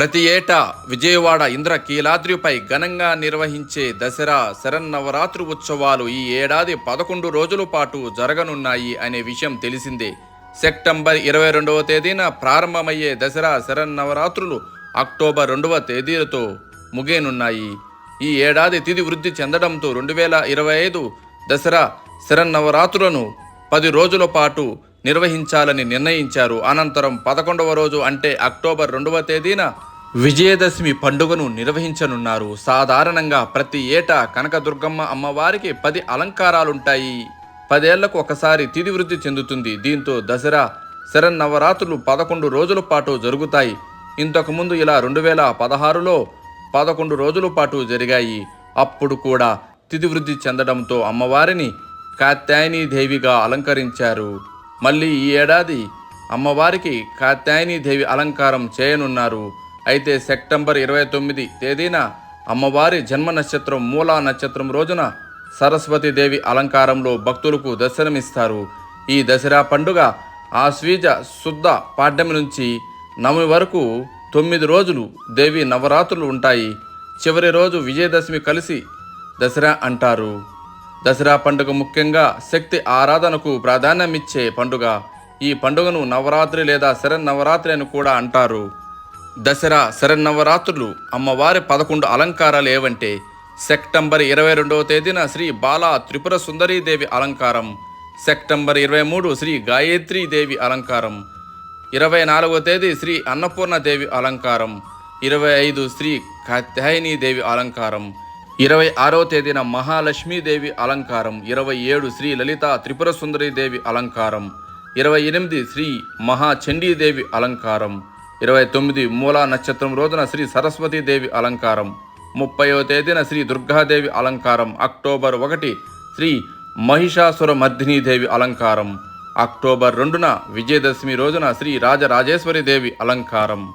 ప్రతి ఏటా విజయవాడ ఇంద్రకీలాద్రిపై ఘనంగా నిర్వహించే దసరా శరన్నవరాత్రి ఉత్సవాలు ఈ ఏడాది పదకొండు రోజుల పాటు జరగనున్నాయి అనే విషయం తెలిసిందే. సెప్టెంబర్ ఇరవై రెండవ తేదీన ప్రారంభమయ్యే దసరా శరన్నవరాత్రులు అక్టోబర్ రెండవ తేదీలతో ముగియనున్నాయి. ఈ ఏడాది తిది వృద్ధి చెందడంతో రెండు వేల ఇరవై ఐదు దసరా శరన్నవరాత్రులను పది రోజుల పాటు నిర్వహించాలని నిర్ణయించారు. అనంతరం పదకొండవ రోజు అంటే అక్టోబర్ రెండవ తేదీన విజయదశమి పండుగను నిర్వహించనున్నారు. సాధారణంగా ప్రతి ఏటా కనకదుర్గమ్మ అమ్మవారికి పది అలంకారాలుంటాయి. పదేళ్ళకు ఒకసారి తిథి వృద్ధి చెందుతుంది. దీంతో దసరా శరన్నవరాత్రులు పదకొండు రోజుల పాటు జరుగుతాయి. ఇంతకుముందు ఇలా రెండు వేల పదహారులో పదకొండు రోజుల పాటు జరిగాయి. అప్పుడు కూడా తిథి వృద్ధి చెందడంతో అమ్మవారిని కాత్యాయని దేవిగా అలంకరించారు. మళ్ళీ ఈ ఏడాది అమ్మవారికి కాత్యాయని దేవి అలంకారం చేయనున్నారు. అయితే సెప్టెంబర్ ఇరవై తొమ్మిది తేదీన అమ్మవారి జన్మ నక్షత్రం మూలా నక్షత్రం రోజున సరస్వతి దేవి అలంకారంలో భక్తులకు దర్శనమిస్తారు. ఈ దసరా పండుగ ఆశ్వీజ శుద్ధ పాడ్యమి నుంచి నవమి వరకు తొమ్మిది రోజులు దేవి నవరాత్రులు ఉంటాయి. చివరి రోజు విజయదశమి కలిసి దసరా అంటారు. దసరా పండుగ ముఖ్యంగా శక్తి ఆరాధనకు ప్రాధాన్యమిచ్చే పండుగ. ఈ పండుగను నవరాత్రి లేదా శరన్నవరాత్రి అని కూడా అంటారు. దసరా శరన్నవరాత్రులు అమ్మవారి పదకొండు అలంకారాలు ఏవంటే సెప్టెంబర్ ఇరవై రెండవ తేదీన శ్రీ బాలా త్రిపుర సుందరీదేవి అలంకారం సెప్టెంబర్ ఇరవై మూడు శ్రీ గాయత్రీ దేవి అలంకారం ఇరవై నాలుగవ తేదీ శ్రీ అన్నపూర్ణ దేవి అలంకారం ఇరవై ఐదు శ్రీ కాత్యాయని దేవి అలంకారం ఇరవై ఆరవ తేదీన మహాలక్ష్మీదేవి అలంకారం ఇరవై ఏడు శ్రీ లలిత త్రిపుర సుందరి దేవి అలంకారం ఇరవై ఎనిమిది శ్రీ మహాచండీదేవి అలంకారం ఇరవై తొమ్మిది మూలా నక్షత్రం రోజున శ్రీ సరస్వతీదేవి అలంకారం. ముప్పైవ తేదీన శ్రీ దుర్గాదేవి అలంకారం. అక్టోబర్ ఒకటి శ్రీ మహిషాసుర మర్దినీదేవి అలంకారం. అక్టోబర్ రెండున విజయదశమి రోజున శ్రీ రాజరాజేశ్వరి దేవి అలంకారం.